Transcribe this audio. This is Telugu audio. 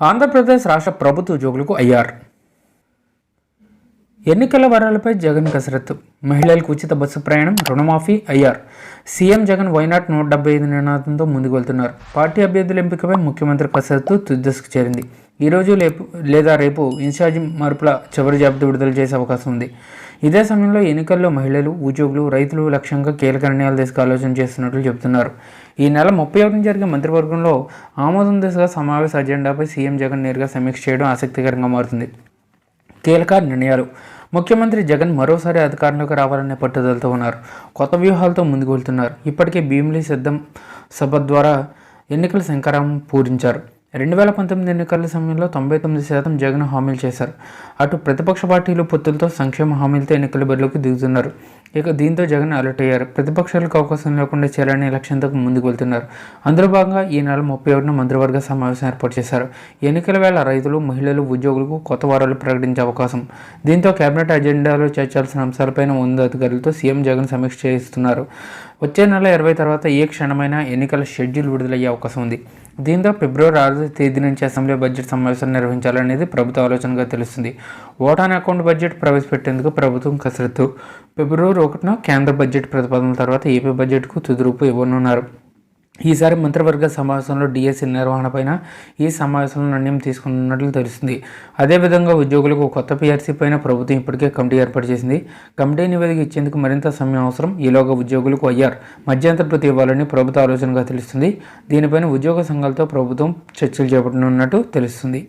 ఆంధ్రప్రదేశ్ రాష్ట్ర ప్రభుత్వ ఉద్యోగులకు ఐఆర్. ఎన్నికల వరాలపై జగన్ కసరత్తు. మహిళలకు ఉచిత బస్సు ప్రయాణం రుణమాఫీ ఐఆర్. సీఎం జగన్ వైనాట్ నూట డెబ్బై ఐదు నినాదంతో ముందుకు వెళ్తున్నారు. పార్టీ అభ్యర్థుల ఎంపికపై ముఖ్యమంత్రి కసరత్తు తుద్దస్కు చేరింది. ఈరోజు రేపు లేపు లేదా రేపు ఇన్ఛార్జి మార్పుల చివరి జాబితా విడుదల చేసే అవకాశం ఉంది. ఇదే సమయంలో ఎన్నికల్లో మహిళలు ఉద్యోగులు రైతులు లక్ష్యంగా కీలక నిర్ణయాలు తీసుకు ఆలోచన చేస్తున్నట్లు చెబుతున్నారు. ఈ నెల ముప్పై ఒకటిన జరిగే మంత్రివర్గంలో ఆమోదం దిశగా సమావేశ అజెండాపై సీఎం జగన్ నేరుగా సమీక్ష చేయడం ఆసక్తికరంగా మారుతుంది. కీలక నిర్ణయాలు. ముఖ్యమంత్రి జగన్ మరోసారి అధికారంలోకి రావాలనే పట్టుదలతో ఉన్నారు. కొత్త వ్యూహాలతో ముందుకు వెళ్తున్నారు. ఇప్పటికే భీమిలి సిద్ధం సభ ద్వారా ఎన్నికల శంకరం పూరించారు. రెండు వేల పంతొమ్మిది ఎన్నికల సమయంలో తొంభై తొమ్మిది శాతం జగన్ హామీలు చేశారు. అటు ప్రతిపక్ష పార్టీలు పొత్తులతో సంక్షేమ హామీలతో ఎన్నికల బరిలోకి దిగుతున్నారు. ఇక దీంతో జగన్ అలర్ట్ అయ్యారు. ప్రతిపక్షాలకు అవకాశం లేకుండా చేయాలనే లక్ష్యంతో ముందుకు వెళ్తున్నారు. అందులో భాగంగా ఈ నెల ముప్పై ఒకటిన మంత్రివర్గ సమావేశం ఏర్పాటు చేశారు. ఎన్నికల వేళ రైతులు మహిళలు ఉద్యోగులకు కొత్త వారాలు ప్రకటించే అవకాశం. దీంతో కేబినెట్ అజెండాలో చేర్చాల్సిన అంశాలపైన ఉన్నతాధికారులతో సీఎం జగన్ సమీక్ష చేస్తున్నారు. వచ్చే నెల ఇరవై తర్వాత ఏ క్షణమైనా ఎన్నికల షెడ్యూల్ విడుదలయ్యే అవకాశం ఉంది. దీంతో ఫిబ్రవరి ఆరు తేదీ నుంచి అసెంబ్లీ బడ్జెట్ సమావేశాలు నిర్వహించాలనేది ప్రభుత్వ ఆలోచనగా తెలుస్తుంది. ఓటాన్ అకౌంట్ బడ్జెట్ ప్రవేశపెట్టేందుకు ప్రభుత్వం కసరత్తు. ఫిబ్రవరి ఒకటిన కేంద్ర బడ్జెట్ ప్రతిపాదన తర్వాత ఏపీ బడ్జెట్కు తుది రూపు ఇవ్వనున్నారు. ఈసారి మంత్రివర్గ సమావేశంలో డిఎస్సి నిర్వహణపైన ఈ సమావేశంలో నిర్ణయం తీసుకున్నట్లు తెలుస్తుంది. అదేవిధంగా ఉద్యోగులకు కొత్త పీఆర్సీ పైన ప్రభుత్వం ఇప్పటికే కమిటీ ఏర్పాటు చేసింది. కమిటీ నివేదిక ఇచ్చేందుకు మరింత సమయం అవసరం. ఈలోగా ఉద్యోగులకు అయ్యార్ మధ్యంతర ప్రతి ఇవ్వాలని ప్రభుత్వ ఆలోచనగా తెలుస్తుంది. దీనిపైన ఉద్యోగ సంఘాలతో ప్రభుత్వం చర్చలు చేపట్టనున్నట్టు తెలుస్తుంది.